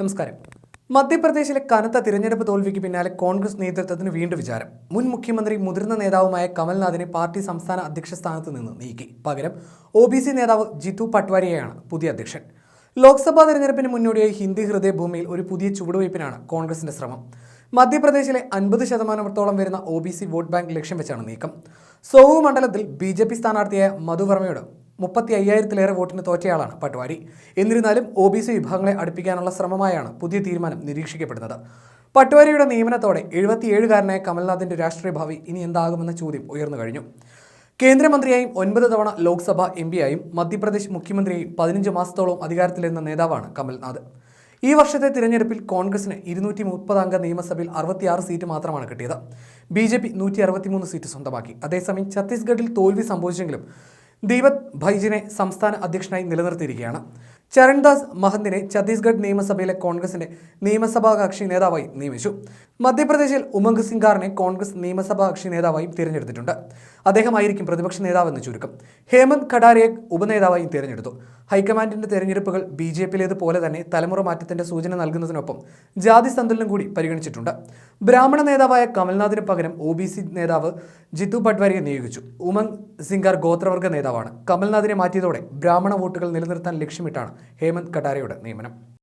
നമസ്കാരം. മധ്യപ്രദേശിലെ കനത്ത തിരഞ്ഞെടുപ്പ് തോൽവിക്ക് പിന്നാലെ കോൺഗ്രസ് നേതൃത്വത്തിന് വീണ്ടും വിചാരം. മുൻ മുഖ്യമന്ത്രി മുതിർന്ന നേതാവുമായ കമൽനാഥിനെ പാർട്ടി സംസ്ഥാന അധ്യക്ഷ സ്ഥാനത്ത് നിന്ന് നീക്കി. പകരം ഒ ബി സി നേതാവ് ജിത്തു പട്വാരിയെയാണ് പുതിയ അധ്യക്ഷൻ. ലോക്സഭാ തെരഞ്ഞെടുപ്പിന് മുന്നോടിയായി ഹിന്ദി ഹൃദയഭൂമിയിൽ ഒരു പുതിയ ചുവടുവയ്പ്പിനാണ് കോൺഗ്രസിന്റെ ശ്രമം. മധ്യപ്രദേശിലെ അൻപത് ശതമാനത്തോളം വരുന്ന O B C vote bank ലക്ഷ്യം വെച്ചാണ് നീക്കം. സോഹു മണ്ഡലത്തിൽ ബി ജെ പി സ്ഥാനാർത്ഥിയായ മധുവർമ്മയോട് മുപ്പത്തി അയ്യായിരത്തിലേറെ വോട്ടിന് തോറ്റയാളാണ് പട്വാരി. എന്നിരുന്നാലും ഒ ബി സി വിഭാഗങ്ങളെ അടുപ്പിക്കാനുള്ള ശ്രമമായാണ് പുതിയ തീരുമാനം നിരീക്ഷിക്കപ്പെടുന്നത്. പട്വാരിയുടെ നിയമനത്തോടെ എഴുപത്തിയേഴുകാരനായ കമൽനാഥിന്റെ രാഷ്ട്രീയ ഭാവി ഇനി എന്താകുമെന്ന ചോദ്യം ഉയർന്നു കഴിഞ്ഞു. കേന്ദ്രമന്ത്രിയായും ഒൻപത് തവണ ലോക്സഭ എം പിയായും മധ്യപ്രദേശ് മുഖ്യമന്ത്രിയായും പതിനഞ്ച് മാസത്തോളം അധികാരത്തിലിരുന്ന നേതാവാണ് കമൽനാഥ്. ഈ വർഷത്തെ തിരഞ്ഞെടുപ്പിൽ കോൺഗ്രസിന് ഇരുന്നൂറ്റി അംഗ നിയമസഭയിൽ അറുപത്തിയാറ് സീറ്റ് മാത്രമാണ് കിട്ടിയത്. ബി ജെ പി നൂറ്റി അറുപത്തിമൂന്ന് സീറ്റ് സ്വന്തമാക്കി. അതേസമയം ഛത്തീസ്ഗഡിൽ തോൽവി സംഭവിച്ചെങ്കിലും ദീപക് ഭൈജിനെ സംസ്ഥാന അധ്യക്ഷനായി നിലനിർത്തിയിരിക്കുകയാണ്. ചരൺദാസ് മഹന്തിനെ ഛത്തീസ്ഗഡ് നിയമസഭയിലെ കോൺഗ്രസിന്റെ നിയമസഭാ കക്ഷി നേതാവായി നിയമിച്ചു. മധ്യപ്രദേശിൽ ഉമംഗ് സിംഗാറിനെ കോൺഗ്രസ് നിയമസഭാ കക്ഷി നേതാവായും തിരഞ്ഞെടുത്തിട്ടുണ്ട്. അദ്ദേഹമായിരിക്കും പ്രതിപക്ഷ നേതാവെന്ന് ചുരുക്കം. ഹേമന്ത് കടാരിയെ ഉപനേതാവായും തിരഞ്ഞെടുത്തു. ഹൈക്കമാൻഡിന്റെ തെരഞ്ഞെടുപ്പുകൾ ബി ജെ പിയിലേതുപോലെ തന്നെ തലമുറ മാറ്റത്തിന്റെ സൂചന നൽകുന്നതിനൊപ്പം ജാതി സന്തുലനം കൂടി പരിഗണിച്ചിട്ടുണ്ട്. ബ്രാഹ്മണ നേതാവായ കമൽനാഥിന് പകരം ഒ ബി സി നേതാവ് ജിത്തു പട്വാരിയെ നിയോഗിച്ചു. ഉമംഗ് സിംഗാർ ഗോത്രവർഗ നേതാവാണ്. കമൽനാഥിനെ മാറ്റിയതോടെ ബ്രാഹ്മണ വോട്ടുകൾ നിലനിർത്താൻ ലക്ഷ്യമിട്ടാണ് ഹേമന്ത് കട്ടാരയുടെ നിയമനം.